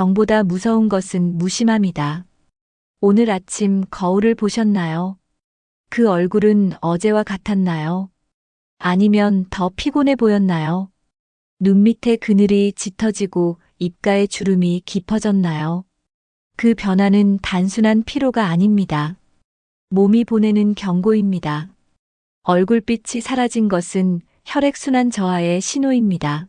병보다 무서운 것은 무심함이다. 오늘 아침 거울을 보셨나요? 그 얼굴은 어제와 같았나요? 아니면 더 피곤해 보였나요? 눈 밑에 그늘이 짙어지고 입가에 주름이 깊어졌나요? 그 변화는 단순한 피로가 아닙니다. 몸이 보내는 경고입니다. 얼굴빛이 사라진 것은 혈액순환 저하의 신호입니다.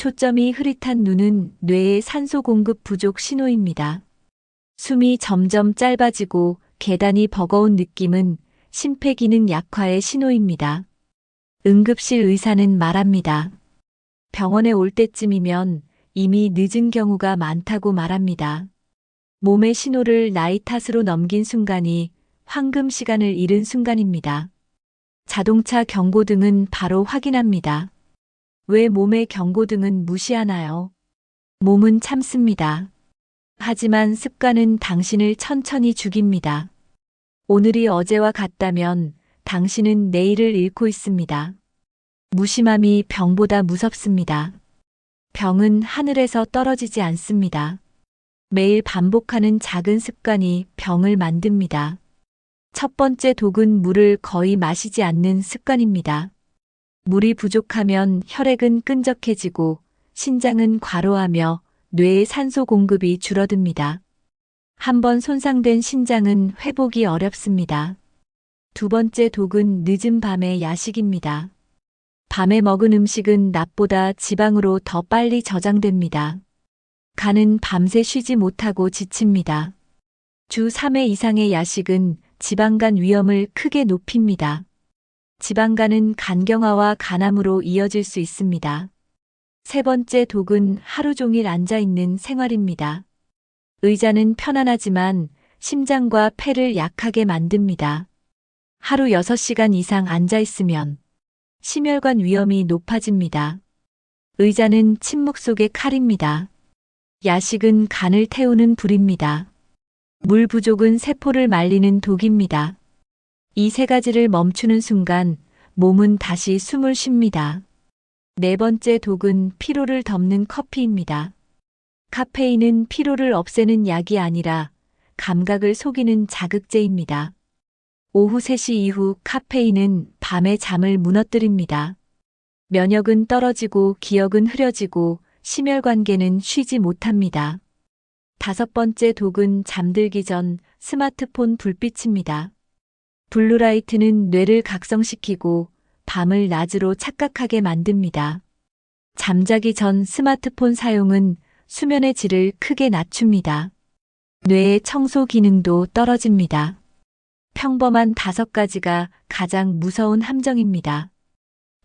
초점이 흐릿한 눈은 뇌의 산소 공급 부족 신호입니다. 숨이 점점 짧아지고 계단이 버거운 느낌은 심폐기능 약화의 신호입니다. 응급실 의사는 말합니다. 병원에 올 때쯤이면 이미 늦은 경우가 많다고 말합니다. 몸의 신호를 나이 탓으로 넘긴 순간이 황금 시간을 잃은 순간입니다. 자동차 경고등은 바로 확인합니다. 왜 몸의 경고등은 무시하나요? 몸은 참습니다. 하지만 습관은 당신을 천천히 죽입니다. 오늘이 어제와 같다면 당신은 내일을 잃고 있습니다. 무심함이 병보다 무섭습니다. 병은 하늘에서 떨어지지 않습니다. 매일 반복하는 작은 습관이 병을 만듭니다. 첫 번째 독은 물을 거의 마시지 않는 습관입니다. 물이 부족하면 혈액은 끈적해지고 신장은 과로하며 뇌의 산소 공급이 줄어듭니다. 한번 손상된 신장은 회복이 어렵습니다. 두 번째 독은 늦은 밤의 야식입니다. 밤에 먹은 음식은 낮보다 지방으로 더 빨리 저장됩니다. 간은 밤새 쉬지 못하고 지칩니다. 주 3회 이상의 야식은 지방간 위험을 크게 높입니다. 지방간은 간경화와 간암으로 이어질 수 있습니다. 세 번째 독은 하루 종일 앉아 있는 생활입니다. 의자는 편안하지만 심장과 폐를 약하게 만듭니다. 하루 6시간 이상 앉아 있으면 심혈관 위험이 높아집니다. 의자는 침묵 속의 칼입니다. 야식은 간을 태우는 불입니다. 물 부족은 세포를 말리는 독입니다. 이 세 가지를 멈추는 순간 몸은 다시 숨을 쉽니다. 네 번째 독은 피로를 덮는 커피입니다. 카페인은 피로를 없애는 약이 아니라 감각을 속이는 자극제입니다. 오후 3시 이후 카페인은 밤의 잠을 무너뜨립니다. 면역은 떨어지고 기억은 흐려지고 심혈관계는 쉬지 못합니다. 다섯 번째 독은 잠들기 전 스마트폰 불빛입니다. 블루라이트는 뇌를 각성시키고 밤을 낮으로 착각하게 만듭니다. 잠자기 전 스마트폰 사용은 수면의 질을 크게 낮춥니다. 뇌의 청소 기능도 떨어집니다. 평범한 다섯 가지가 가장 무서운 함정입니다.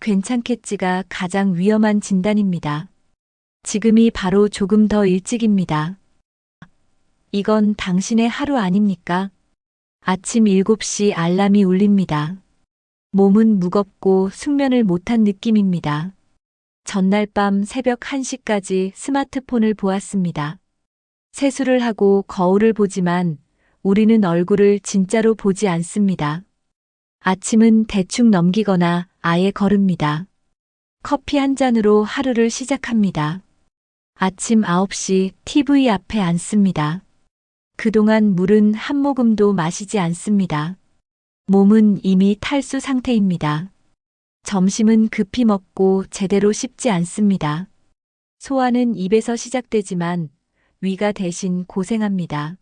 괜찮겠지가 가장 위험한 진단입니다. 지금이 바로 조금 더 일찍입니다. 이건 당신의 하루 아닙니까? 아침 7시 알람이 울립니다. 몸은 무겁고 숙면을 못한 느낌입니다. 전날 밤 새벽 1시까지 스마트폰을 보았습니다. 세수를 하고 거울을 보지만 우리는 얼굴을 진짜로 보지 않습니다. 아침은 대충 넘기거나 아예 거릅니다. 커피 한 잔으로 하루를 시작합니다. 아침 9시 TV 앞에 앉습니다. 그동안 물은 한 모금도 마시지 않습니다. 몸은 이미 탈수 상태입니다. 점심은 급히 먹고 제대로 씹지 않습니다. 소화는 입에서 시작되지만 위가 대신 고생합니다.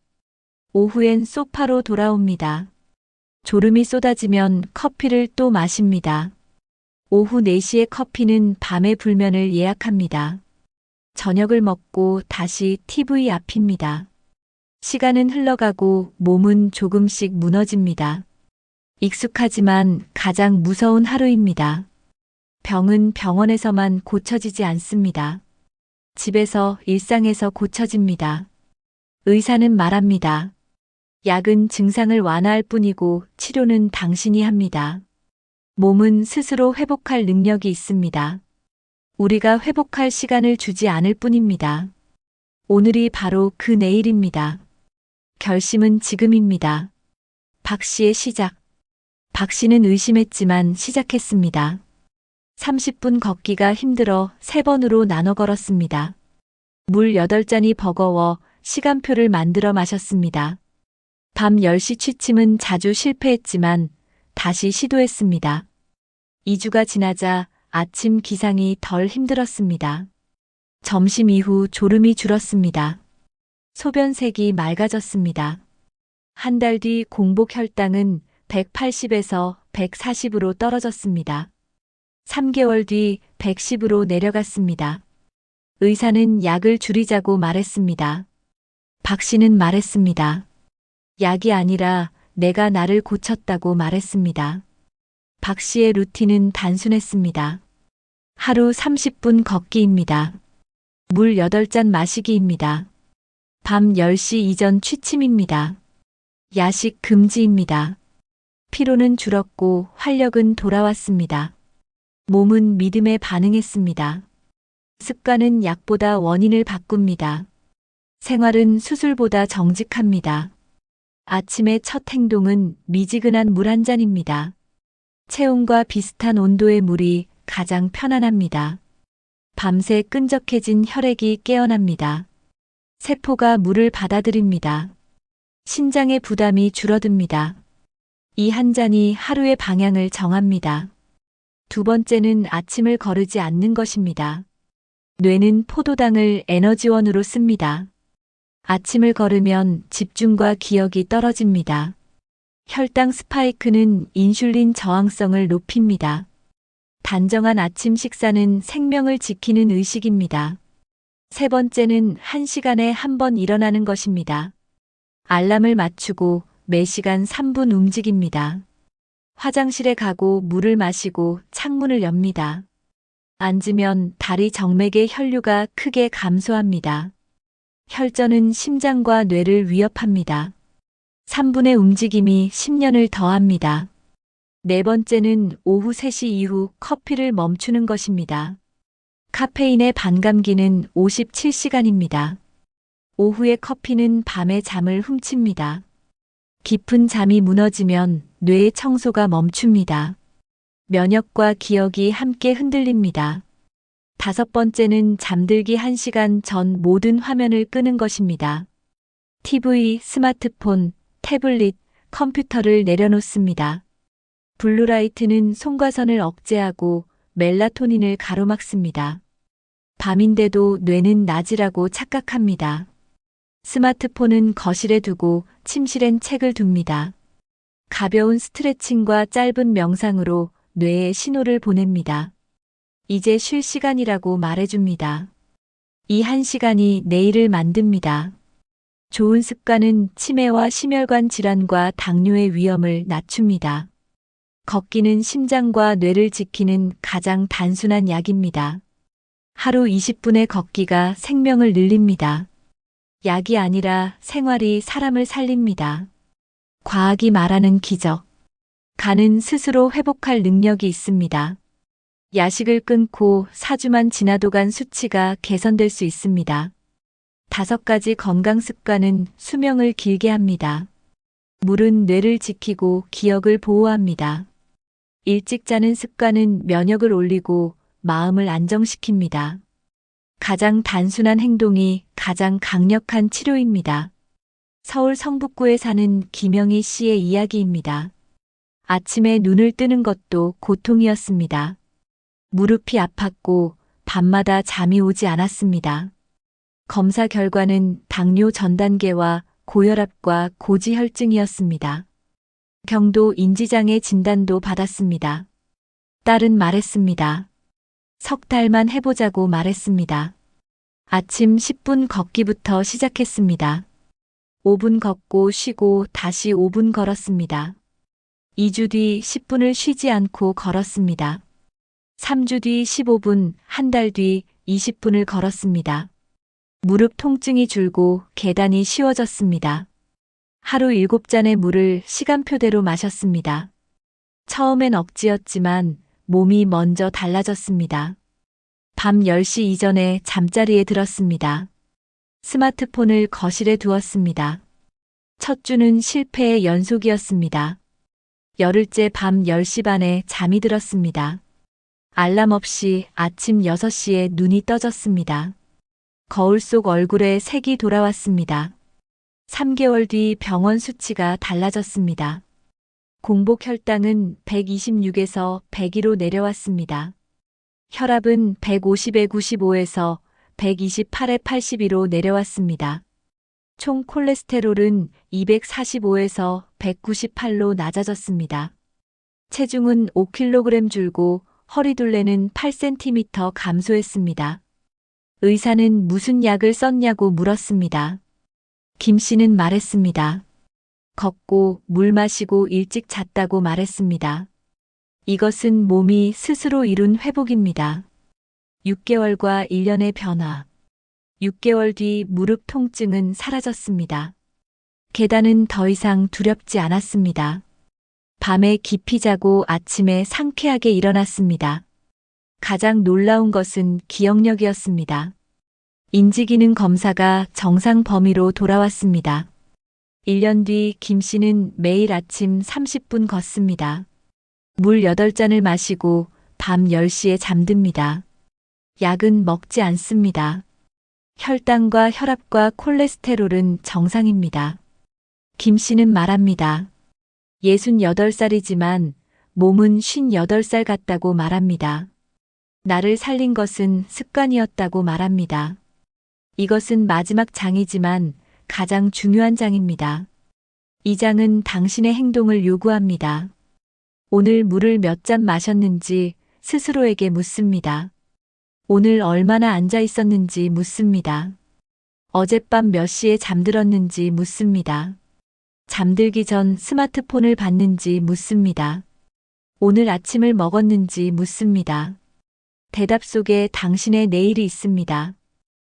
오후엔 소파로 돌아옵니다. 졸음이 쏟아지면 커피를 또 마십니다. 오후 4시에 커피는 밤의 불면을 예약합니다. 저녁을 먹고 다시 TV 앞입니다. 시간은 흘러가고 몸은 조금씩 무너집니다. 익숙하지만 가장 무서운 하루입니다. 병은 병원에서만 고쳐지지 않습니다. 집에서 일상에서 고쳐집니다. 의사는 말합니다. 약은 증상을 완화할 뿐이고 치료는 당신이 합니다. 몸은 스스로 회복할 능력이 있습니다. 우리가 회복할 시간을 주지 않을 뿐입니다. 오늘이 바로 그 내일입니다. 결심은 지금입니다. 박 씨의 시작. 박 씨는 의심했지만 시작했습니다. 30분 걷기가 힘들어 세 번으로 나눠 걸었습니다. 물 8잔이 버거워 시간표를 만들어 마셨습니다. 밤 10시 취침은 자주 실패했지만 다시 시도했습니다. 2주가 지나자 아침 기상이 덜 힘들었습니다. 점심 이후 졸음이 줄었습니다. 소변색이 맑아졌습니다. 한 달 뒤 공복 혈당은 180에서 140으로 떨어졌습니다. 3개월 뒤 110으로 내려갔습니다. 의사는 약을 줄이자고 말했습니다. 박 씨는 말했습니다. 약이 아니라 내가 나를 고쳤다고 말했습니다. 박 씨의 루틴은 단순했습니다. 하루 30분 걷기입니다. 물 8잔 마시기입니다. 밤 10시 이전 취침입니다. 야식 금지입니다. 피로는 줄었고 활력은 돌아왔습니다. 몸은 믿음에 반응했습니다. 습관은 약보다 원인을 바꿉니다. 생활은 수술보다 정직합니다. 아침의 첫 행동은 미지근한 물 한 잔입니다. 체온과 비슷한 온도의 물이 가장 편안합니다. 밤새 끈적해진 혈액이 깨어납니다. 세포가 물을 받아들입니다. 신장의 부담이 줄어듭니다. 이 한 잔이 하루의 방향을 정합니다. 두 번째는 아침을 거르지 않는 것입니다. 뇌는 포도당을 에너지원으로 씁니다. 아침을 걸으면 집중과 기억이 떨어집니다. 혈당 스파이크는 인슐린 저항성을 높입니다. 단정한 아침 식사는 생명을 지키는 의식입니다. 세 번째는 한 시간에 한 번 일어나는 것입니다. 알람을 맞추고 매 시간 3분 움직입니다. 화장실에 가고 물을 마시고 창문을 엽니다. 앉으면 다리 정맥의 혈류가 크게 감소합니다. 혈전은 심장과 뇌를 위협합니다. 3분의 움직임이 10년을 더합니다. 네 번째는 오후 3시 이후 커피를 멈추는 것입니다. 카페인의 반감기는 57시간입니다. 오후의 커피는 밤의 잠을 훔칩니다. 깊은 잠이 무너지면 뇌의 청소가 멈춥니다. 면역과 기억이 함께 흔들립니다. 다섯 번째는 잠들기 1시간 전 모든 화면을 끄는 것입니다. TV, 스마트폰, 태블릿, 컴퓨터를 내려놓습니다. 블루라이트는 송과선을 억제하고 멜라토닌을 가로막습니다. 밤인데도 뇌는 낮이라고 착각합니다. 스마트폰은 거실에 두고 침실엔 책을 둡니다. 가벼운 스트레칭과 짧은 명상으로 뇌에 신호를 보냅니다. 이제 쉴 시간이라고 말해줍니다. 이 한 시간이 내일을 만듭니다. 좋은 습관은 치매와 심혈관 질환과 당뇨의 위험을 낮춥니다. 걷기는 심장과 뇌를 지키는 가장 단순한 약입니다. 하루 20분의 걷기가 생명을 늘립니다. 약이 아니라 생활이 사람을 살립니다. 과학이 말하는 기적. 간은 스스로 회복할 능력이 있습니다. 야식을 끊고 4주만 지나도 간 수치가 개선될 수 있습니다. 다섯 가지 건강 습관은 수명을 길게 합니다. 물은 뇌를 지키고 기억을 보호합니다. 일찍 자는 습관은 면역을 올리고 마음을 안정시킵니다. 가장 단순한 행동이 가장 강력한 치료입니다. 서울 성북구에 사는 김영희 씨의 이야기입니다. 아침에 눈을 뜨는 것도 고통이었습니다. 무릎이 아팠고 밤마다 잠이 오지 않았습니다. 검사 결과는 당뇨 전 단계와 고혈압과 고지혈증이었습니다. 경도 인지장애 진단도 받았습니다. 딸은 말했습니다. 석 달만 해보자고 말했습니다. 아침 10분 걷기부터 시작했습니다. 5분 걷고 쉬고 다시 5분 걸었습니다. 2주 뒤 10분을 쉬지 않고 걸었습니다. 3주 뒤 15분, 한 달 뒤 20분을 걸었습니다. 무릎 통증이 줄고 계단이 쉬워졌습니다. 하루 7잔의 물을 시간표대로 마셨습니다. 처음엔 억지였지만 몸이 먼저 달라졌습니다. 밤 10시 이전에 잠자리에 들었습니다. 스마트폰을 거실에 두었습니다. 첫 주는 실패의 연속이었습니다. 열흘째 밤 10시 반에 잠이 들었습니다. 알람 없이 아침 6시에 눈이 떠졌습니다. 거울 속 얼굴에 색이 돌아왔습니다. 3개월 뒤 병원 수치가 달라졌습니다. 공복 혈당은 126에서 102로 내려왔습니다. 혈압은 150에 95에서 128에 82로 내려왔습니다. 총 콜레스테롤은 245에서 198로 낮아졌습니다. 체중은 5kg 줄고 허리둘레는 8cm 감소했습니다. 의사는 무슨 약을 썼냐고 물었습니다. 김 씨는 말했습니다. 걷고 물 마시고 일찍 잤다고 말했습니다. 이것은 몸이 스스로 이룬 회복입니다. 6개월과 1년의 변화. 6개월 뒤 무릎 통증은 사라졌습니다. 계단은 더 이상 두렵지 않았습니다. 밤에 깊이 자고 아침에 상쾌하게 일어났습니다. 가장 놀라운 것은 기억력이었습니다. 인지기능 검사가 정상 범위로 돌아왔습니다. 1년 뒤 김 씨는 매일 아침 30분 걷습니다. 물 8잔을 마시고 밤 10시에 잠듭니다. 약은 먹지 않습니다. 혈당과 혈압과 콜레스테롤은 정상입니다. 김 씨는 말합니다. 68살이지만 몸은 58살 같다고 말합니다. 나를 살린 것은 습관이었다고 말합니다. 이것은 마지막 장이지만 가장 중요한 장입니다. 이 장은 당신의 행동을 요구합니다. 오늘 물을 몇 잔 마셨는지 스스로에게 묻습니다. 오늘 얼마나 앉아 있었는지 묻습니다. 어젯밤 몇 시에 잠들었는지 묻습니다. 잠들기 전 스마트폰을 봤는지 묻습니다. 오늘 아침을 먹었는지 묻습니다. 대답 속에 당신의 내일이 있습니다.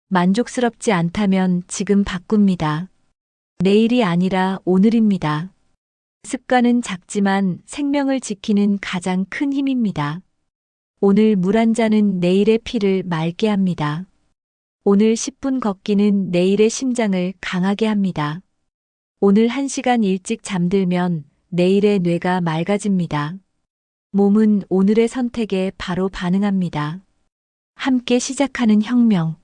만족스럽지 않다면 지금 바꿉니다. 내일이 아니라 오늘입니다. 습관은 작지만 생명을 지키는 가장 큰 힘입니다. 오늘 물 한 잔은 내일의 피를 맑게 합니다. 오늘 10분 걷기는 내일의 심장을 강하게 합니다. 오늘 1시간 일찍 잠들면 내일의 뇌가 맑아집니다. 몸은 오늘의 선택에 바로 반응합니다. 함께 시작하는 혁명.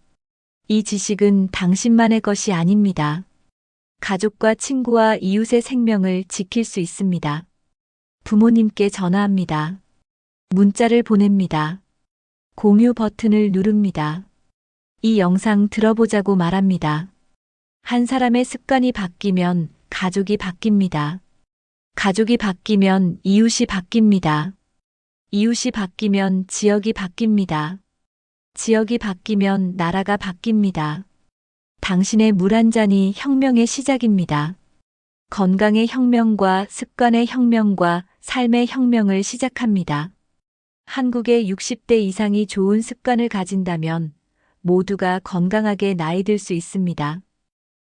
이 지식은 당신만의 것이 아닙니다. 가족과 친구와 이웃의 생명을 지킬 수 있습니다. 부모님께 전화합니다. 문자를 보냅니다. 공유 버튼을 누릅니다. 이 영상 들어보자고 말합니다. 한 사람의 습관이 바뀌면 가족이 바뀝니다. 가족이 바뀌면 이웃이 바뀝니다. 이웃이 바뀌면 지역이 바뀝니다. 지역이 바뀌면 나라가 바뀝니다. 당신의 물 한 잔이 혁명의 시작입니다. 건강의 혁명과 습관의 혁명과 삶의 혁명을 시작합니다. 한국의 60대 이상이 좋은 습관을 가진다면 모두가 건강하게 나이 들 수 있습니다.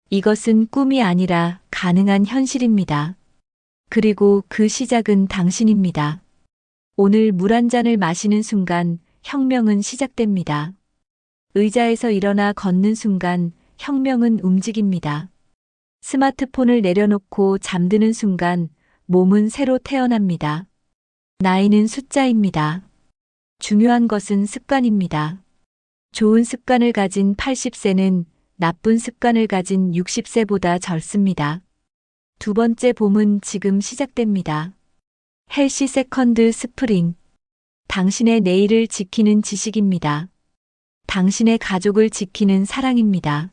이것은 꿈이 아니라 가능한 현실입니다. 그리고 그 시작은 당신입니다. 오늘 물 한 잔을 마시는 순간 혁명은 시작됩니다. 의자에서 일어나 걷는 순간 혁명은 움직입니다. 스마트폰을 내려놓고 잠드는 순간 몸은 새로 태어납니다. 나이는 숫자입니다. 중요한 것은 습관입니다. 좋은 습관을 가진 80세는 나쁜 습관을 가진 60세보다 젊습니다. 두 번째 봄은 지금 시작됩니다. 헬시 세컨드 스프링. 당신의 내일을 지키는 지식입니다. 당신의 가족을 지키는 사랑입니다.